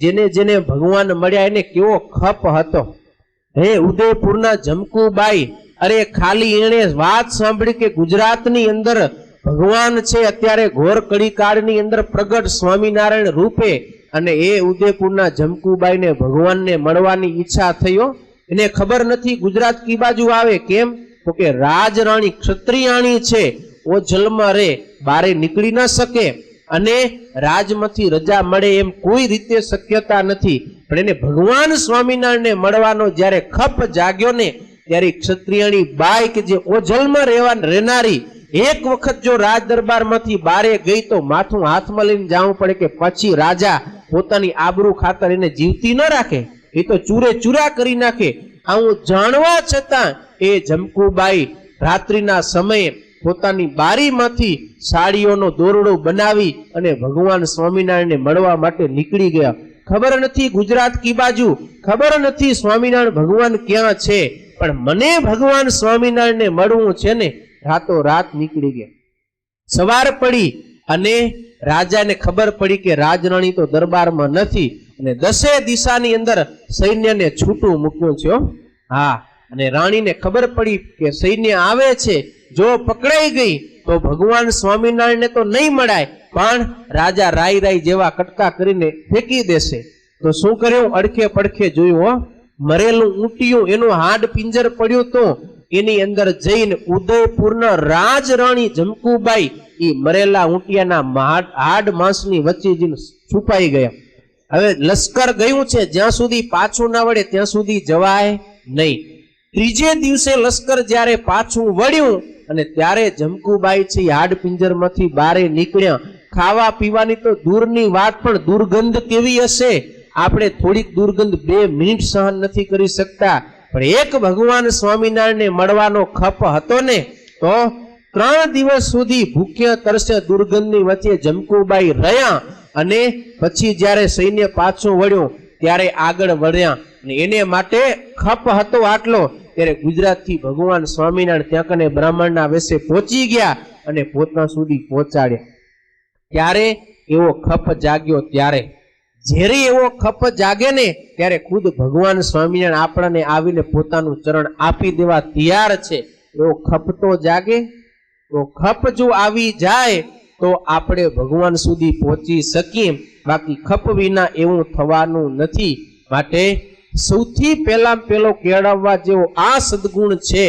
જેને જેને ભગવાન મળ્યા એને કેવો ખપ હતો. હે ઉદયપુરના જમકુબાઈ, અરે ખાલી એણે વાત સાંભળી કે ગુજરાતની અંદર ભગવાન છે, અત્યારે ઘોર કડીકાળની અંદર પ્રગટ સ્વામિનારાયણ રૂપે અને એ ઉદયપુરના જમકુબાઈને ભગવાનને મળવાની ઈચ્છા થયો એને ખબર નથી ગુજરાત કી બાજુ આવે, કેમ? તો કે રાજરાણી ક્ષત્રિયાણી છે, ઓ જલમાં રે, બારે નીકળી ન શકે. અને રાજમાંથી રજા મળે એમ કોઈ રીતે શક્યતા નથી. પણ એને ભગવાન સ્વામિનારાયણને મળવાનો જ્યારે ખપ જાગ્યો ને, ત્યારે ક્ષત્રિયાણી બાઈ કે જે ઓજલમાં રહેવા રહેનારી, એક વખત જો રાજ દરબારમાંથી બારે ગઈ તો માથું હાથમાં લઈને જવું પડે કે પછી રાજા પોતાની આબરૂ ખાતર એને જીવતી ન રાખે. એ તો ચૂરે ચૂરા કરી નાખે. આવું જાણવા છતાં એ જમકુબાઈ રાત્રિના સમયે પોતાની બારીમાંથી સાડીઓનો દોરડો બનાવી અને ભગવાન સ્વામિનારાયણને મળવા માટે નીકળી ગયા. ખબર નથી ગુજરાત કી બાજુ? ખબર નથી સ્વામિનારાયણ ભગવાન ક્યાં છે? પણ મને ભગવાન સ્વામિનારાયણને મળવું છે ને રાતો રાત નીકળી ગયા. સવાર પડી અને રાજાને ખબર પડી કે રાજરાણી તો દરબારમાં નથી અને દસે દિશાની અંદર સૈન્યને છૂટું મૂક્યું છે હા, અને રાણીને ખબર પડી કે સૈન્ય આવે છે જો પકડાઈ ગઈ, તો ભગવાન સ્વામિનારાયણને તો નહીં મળાય પણ રાજા રાઈ રાઈ જેવા કટકા કરીને ફેંકી દેશે. તો શું કર્યું? અડખે પડખે જોયું, હો. મરેલું ઊંટિયું, એનું હાડ પિંજર પડ્યું તો એની અંદર જઈને ઉદયપુરના રાજરાણી જમકુબાઈ એ મરેલા ઊંટિયાના હાડ માંસની વચ્ચે જઈને છુપાઈ ગયા. હવે લશ્કર ગયું છે, જ્યાં સુધી પાછું ના વળે, ત્યાં સુધી જવાય નહીં. ત્રીજે દિવસે લશ્કર જ્યારે પાછું વળ્યું અને ત્યારે જમકુબાઈ છે હાડ પિંજરમાંથી બારે નીકળ્યા. ખાવા પીવાની તો દૂરની વાત, પણ દુર્ગંધ કેવી હશે? આપણે થોડીક દુર્ગંધ બે મિનિટ સહન નથી કરી શકતા. પણ એક ભગવાન સ્વામિનારાયણને મળવાનો ખપ હતો ને, તો ત્રણ દિવસ સુધી ભૂખ્ય તરસ્યા દુર્ગંધની વચ્ચે જમકુબાઈ રહ્યા અને પછી જ્યારે સૈન્ય પાછું વળ્યું, ત્યારે આગળ વળ્યા. અને એને માટે ખપ હતો આટલો. ત્યારે ગુજરાતથી ભગવાન સ્વામિનારાયણ ત્યાં કને બ્રાહ્મણના વેશે પહોંચી ગયા અને પોતા સુધી પહોંચાડ્યા. ત્યારે એવો ખપ જાગ્યો ત્યારે. જ્યારે એવો ખપ જાગે ને, ત્યારે ખુદ ભગવાન સ્વામિનારાયણ આપણને આવીને પોતાનું ચરણ આપી દેવા તૈયાર છે. એવો ખપ તો જાગે તો ખપ જો આવી જાય, તો આપણે ભગવાન સુધી પહોંચી શકીએ. બાકી ખપ વિના એવું થવાનું નથી. માટે સૌથી પહેલા પેલો કેળવવા જેવો આ સદગુણ છે.